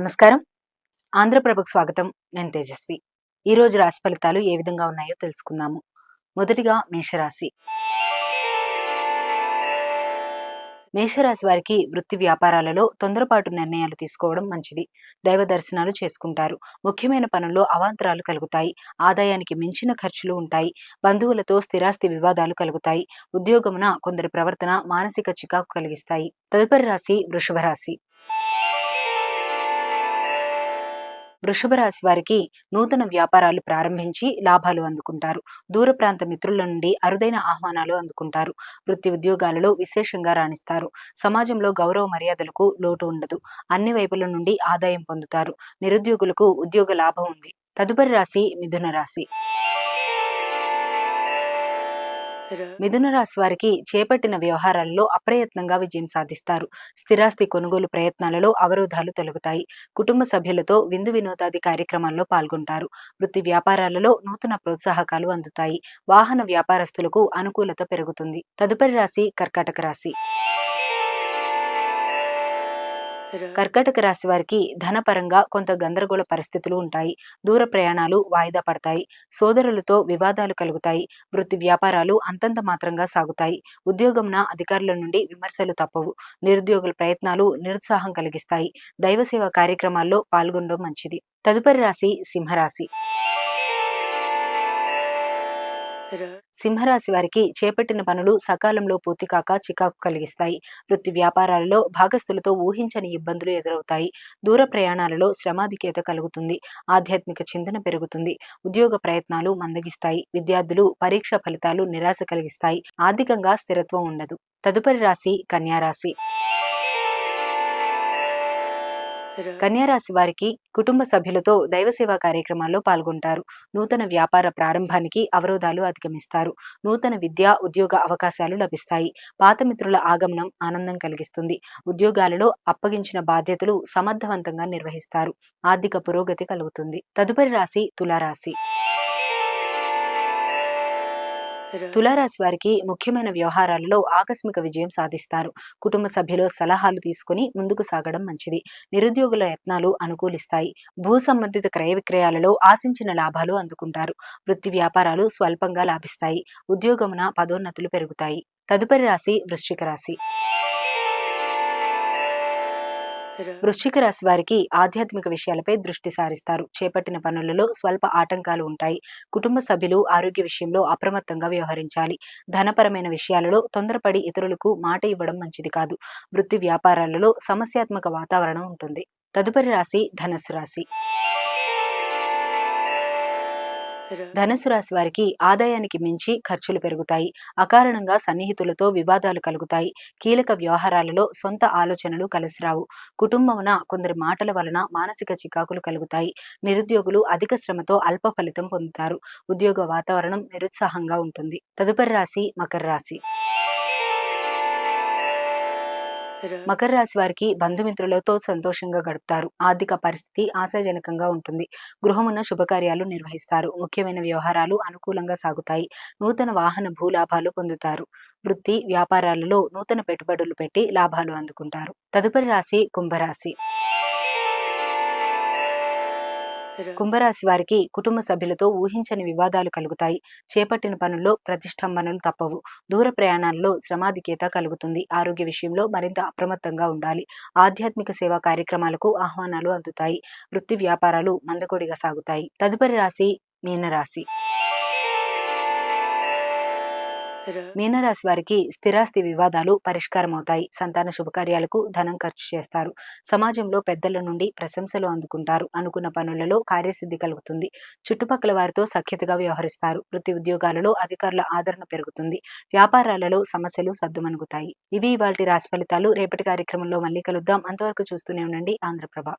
నమస్కారం. ఆంధ్రప్రభకు స్వాగతం. నేను తేజస్వి. ఈ రోజు రాశి ఫలితాలు ఏ విధంగా ఉన్నాయో తెలుసుకుందాము. మొదటిగా మేషరాశి. మేషరాశి వారికి వృత్తి వ్యాపారాలలో తొందరపాటు నిర్ణయాలు తీసుకోవడం మంచిది. దైవ దర్శనాలు చేసుకుంటారు. ముఖ్యమైన పనుల్లో అవాంతరాలు కలుగుతాయి. ఆదాయానికి మించిన ఖర్చులు ఉంటాయి. బంధువులతో స్థిరాస్తి వివాదాలు కలుగుతాయి. ఉద్యోగమున కొందరి ప్రవర్తన మానసిక చికాకు కలిగిస్తాయి. తదుపరి రాశి వృషభ రాశి వృషభ రాశి వారికి నూతన వ్యాపారాలు ప్రారంభించి లాభాలు అందుకుంటారు. దూర ప్రాంత మిత్రుల నుండి అరుదైన ఆహ్వానాలు అందుకుంటారు. వృత్తి ఉద్యోగాలలో విశేషంగా రాణిస్తారు. సమాజంలో గౌరవ మర్యాదలకు లోటు ఉండదు. అన్ని వైపుల నుండి ఆదాయం పొందుతారు. నిరుద్యోగులకు ఉద్యోగ లాభం ఉంది. తదుపరి రాశి మిథున రాశి. మిథున రాశి వారికి చేపట్టిన వ్యవహారాలలో అప్రయత్నంగా విజయం సాధిస్తారు. స్థిరాస్తి కొనుగోలు ప్రయత్నాలలో అవరోధాలు తొలగుతాయి. కుటుంబ సభ్యులతో విందు వినోదాది కార్యక్రమాల్లో పాల్గొంటారు. వృత్తి వ్యాపారాలలో నూతన ప్రోత్సాహకాలు అందుతాయి. వాహన వ్యాపారస్తులకు అనుకూలత పెరుగుతుంది. తదుపరి రాశి కర్కాటక రాశి. కర్కటక రాశి వారికి ధనపరంగా కొంత గందరగోళ పరిస్థితులు ఉంటాయి. దూర ప్రయాణాలు వాయిదా పడతాయి. సోదరులతో వివాదాలు కలుగుతాయి. వృత్తి వ్యాపారాలు అంతంత మాత్రంగా సాగుతాయి. ఉద్యోగంన అధికారుల నుండి విమర్శలు తప్పవు. నిరుద్యోగుల ప్రయత్నాలు నిరుత్సాహం కలిగిస్తాయి. దైవసేవ కార్యక్రమాల్లో పాల్గొనడం మంచిది. తదుపరి రాశి సింహరాశి. సింహరాశి వారికి చేపట్టిన పనులు సకాలంలో పూర్తి కాక చికాకు కలిగిస్తాయి. వృత్తి వ్యాపారాలలో భాగస్థులతో ఊహించని ఇబ్బందులు ఎదురవుతాయి. దూర ప్రయాణాలలో శ్రమాధిక్యత కలుగుతుంది. ఆధ్యాత్మిక చింతన పెరుగుతుంది. ఉద్యోగ ప్రయత్నాలు మందగిస్తాయి. విద్యార్థులు పరీక్ష ఫలితాలు నిరాశ కలిగిస్తాయి. ఆర్థికంగా స్థిరత్వం ఉండదు. తదుపరి రాశి కన్యారాశి కన్యారాశి వారికి కుటుంబ సభ్యులతో దైవసేవా కార్యక్రమాల్లో పాల్గొంటారు. నూతన వ్యాపార ప్రారంభానికి అవరోధాలు అధిగమిస్తారు. నూతన విద్యా ఉద్యోగ అవకాశాలు లభిస్తాయి. పాత మిత్రుల ఆగమనం ఆనందం కలిగిస్తుంది. ఉద్యోగాలలో అప్పగించిన బాధ్యతలు సమర్థవంతంగా నిర్వహిస్తారు. ఆర్థిక పురోగతి కలుగుతుంది. తదుపరి రాశి తులారాశి. తులారాశి వారికి ముఖ్యమైన వ్యవహారాలలో ఆకస్మిక విజయం సాధిస్తారు. కుటుంబ సభ్యులు సలహాలు తీసుకుని ముందుకు సాగడం మంచిది. నిరుద్యోగుల యత్నాలు అనుకూలిస్తాయి. భూ సంబంధిత క్రయ విక్రయాలలో ఆశించిన లాభాలు అందుకుంటారు. వృత్తి వ్యాపారాలు స్వల్పంగా లాభిస్తాయి. ఉద్యోగమున పదోన్నతులు పెరుగుతాయి. తదుపరి రాశి వృశ్చిక రాశి. వృశ్చిక రాశి వారికి ఆధ్యాత్మిక విషయాలపై దృష్టి సారిస్తారు. చేపట్టిన పనులలో స్వల్ప ఆటంకాలు ఉంటాయి. కుటుంబ సభ్యులు ఆరోగ్య విషయంలో అప్రమత్తంగా వ్యవహరించాలి. ధనపరమైన విషయాలలో తొందరపడి ఇతరులకు మాట ఇవ్వడం మంచిది కాదు. వృత్తి వ్యాపారాలలో సమస్యాత్మక వాతావరణం ఉంటుంది. తదుపరి రాశి ధనస్సు రాశి. ధనుసు రాశి వారికి ఆదాయానికి మించి ఖర్చులు పెరుగుతాయి. అకారణంగా సన్నిహితులతో వివాదాలు కలుగుతాయి. కీలక వ్యవహారాలలో సొంత ఆలోచనలు కలిసిరావు. కుటుంబమున కొందరి మాటల వలన మానసిక చికాకులు కలుగుతాయి. నిరుద్యోగులు అధిక శ్రమతో అల్ప ఫలితం పొందుతారు. ఉద్యోగ వాతావరణం నిరుత్సాహంగా ఉంటుంది. తదుపరి రాశి మకర రాశి. మకర రాశి వారికి బంధుమిత్రులతో సంతోషంగా గడుపుతారు. ఆర్థిక పరిస్థితి ఆశాజనకంగా ఉంటుంది. గృహమున్న శుభకార్యాలు నిర్వహిస్తారు. ముఖ్యమైన వ్యవహారాలు అనుకూలంగా సాగుతాయి. నూతన వాహన భూలాభాలు పొందుతారు. వృత్తి వ్యాపారాలలో నూతన పెట్టుబడులు పెట్టి లాభాలు అందుకుంటారు. తదుపరి రాశి కుంభరాశి. కుంభరాశి వారికి కుటుంబ సభ్యులతో ఊహించని వివాదాలు కలుగుతాయి. చేపట్టిన పనుల్లో ప్రతిష్టంభనలు తప్పవు. దూర ప్రయాణాల్లో శ్రమాధిక్యత కలుగుతుంది. ఆరోగ్య విషయంలో మరింత అప్రమత్తంగా ఉండాలి. ఆధ్యాత్మిక సేవా కార్యక్రమాలకు ఆహ్వానాలు అందుతాయి. వృత్తి వ్యాపారాలు మందకొడిగా సాగుతాయి. తదుపరి రాశి మీనరాశి. మీనరాశి వారికి స్థిరాస్తి వివాదాలు పరిష్కారం అవుతాయి సంతాన శుభకార్యాలకు ధనం ఖర్చు చేస్తారు. సమాజంలో పెద్దల నుండి ప్రశంసలు అందుకుంటారు. అనుకున్న పనులలో కార్యసిద్ధి కలుగుతుంది. చుట్టుపక్కల వారితో సఖ్యతగా వ్యవహరిస్తారు. వృత్తి ఉద్యోగాలలో అధికారుల ఆదరణ పెరుగుతుంది. వ్యాపారాలలో సమస్యలు సద్దుమణుగుతాయి. ఇవి వాటి రాశి ఫలితాలు. రేపటి కార్యక్రమంలో మళ్ళీ కలుద్దాం. అంతవరకు చూస్తూనే ఉండండి. ఆంధ్రప్రభ